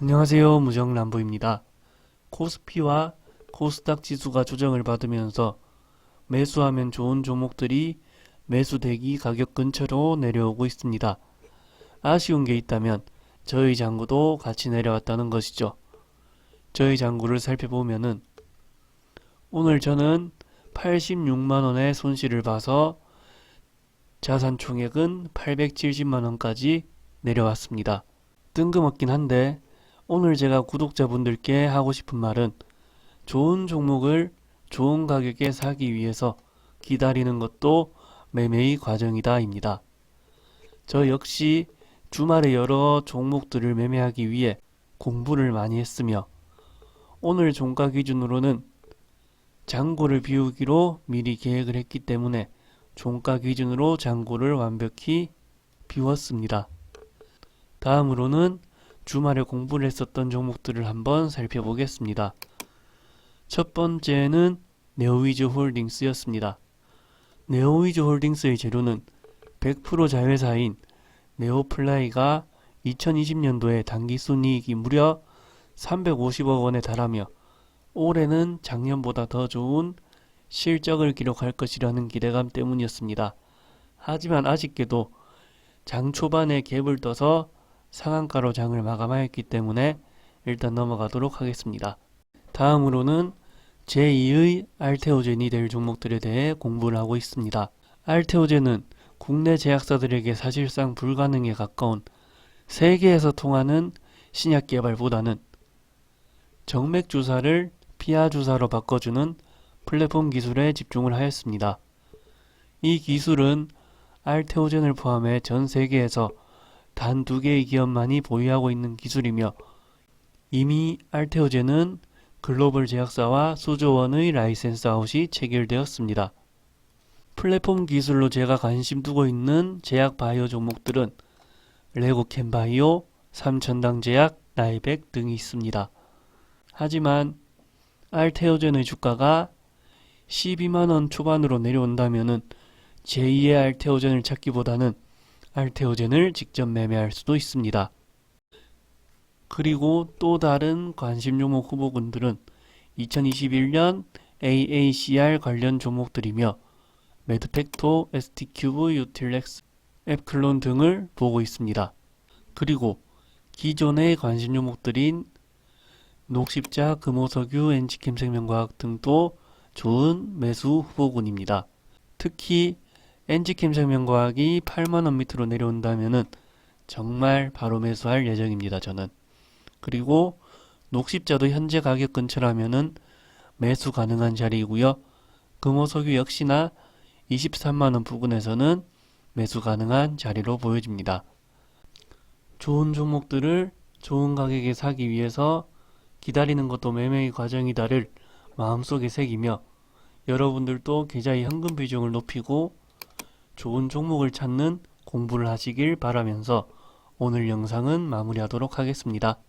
안녕하세요. 무정남부입니다. 코스피와 코스닥 지수가 조정을 받으면서 매수하면 좋은 종목들이 매수 대기 가격 근처로 내려오고 있습니다. 아쉬운 게 있다면 저희 장구도 같이 내려왔다는 것이죠. 저희 장구를 살펴보면은 오늘 저는 86만원의 손실을 봐서 자산 총액은 870만원까지 내려왔습니다. 뜬금없긴 한데 오늘 제가 구독자분들께 하고 싶은 말은 좋은 종목을 좋은 가격에 사기 위해서 기다리는 것도 매매의 과정이다 입니다. 저 역시 주말에 여러 종목들을 매매하기 위해 공부를 많이 했으며 오늘 종가 기준으로는 장고를 비우기로 미리 계획을 했기 때문에 종가 기준으로 장고를 완벽히 비웠습니다. 다음으로는 주말에 공부를 했었던 종목들을 한번 살펴보겠습니다. 첫 번째는 네오위즈 홀딩스였습니다. 네오위즈 홀딩스의 재료는 100% 자회사인 네오플라이가 2020년도에 당기순이익이 무려 350억 원에 달하며 올해는 작년보다 더 좋은 실적을 기록할 것이라는 기대감 때문이었습니다. 하지만 아쉽게도 장 초반에 갭을 떠서 상한가로 장을 마감하였기 때문에 일단 넘어가도록 하겠습니다. 다음으로는 제2의 알테오젠이 될 종목들에 대해 공부를 하고 있습니다. 알테오젠은 국내 제약사들에게 사실상 불가능에 가까운 세계에서 통하는 신약 개발보다는 정맥 주사를 피하 주사로 바꿔주는 플랫폼 기술에 집중을 하였습니다. 이 기술은 알테오젠을 포함해 전 세계에서 단 두 개의 기업만이 보유하고 있는 기술이며 이미 알테오젠은 글로벌 제약사와 수조 원의 라이센스 아웃이 체결되었습니다. 플랫폼 기술로 제가 관심 두고 있는 제약 바이오 종목들은 레고캔 바이오, 삼천당 제약, 나이백 등이 있습니다. 하지만 알테오젠의 주가가 12만원 초반으로 내려온다면은 제2의 알테오젠을 찾기보다는 알테오젠을 직접 매매할 수도 있습니다. 그리고 또 다른 관심 종목 후보군들은 2021년 AACR 관련 종목들이며 매드팩토, ST큐브, 유틸렉스, 앱클론 등을 보고 있습니다. 그리고 기존의 관심 종목들인 녹십자, 금호석유, 엔지캠 생명과학 등도 좋은 매수 후보군입니다. 특히 엔지캠 생명과학이 8만원 밑으로 내려온다면은 정말 바로 매수할 예정입니다. 저는. 그리고 녹십자도 현재 가격 근처라면은 매수 가능한 자리이고요. 금호석유 역시나 23만원 부근에서는 매수 가능한 자리로 보여집니다. 좋은 종목들을 좋은 가격에 사기 위해서 기다리는 것도 매매의 과정이다를 마음속에 새기며 여러분들도 계좌의 현금 비중을 높이고 좋은 종목을 찾는 공부를 하시길 바라면서 오늘 영상은 마무리하도록 하겠습니다.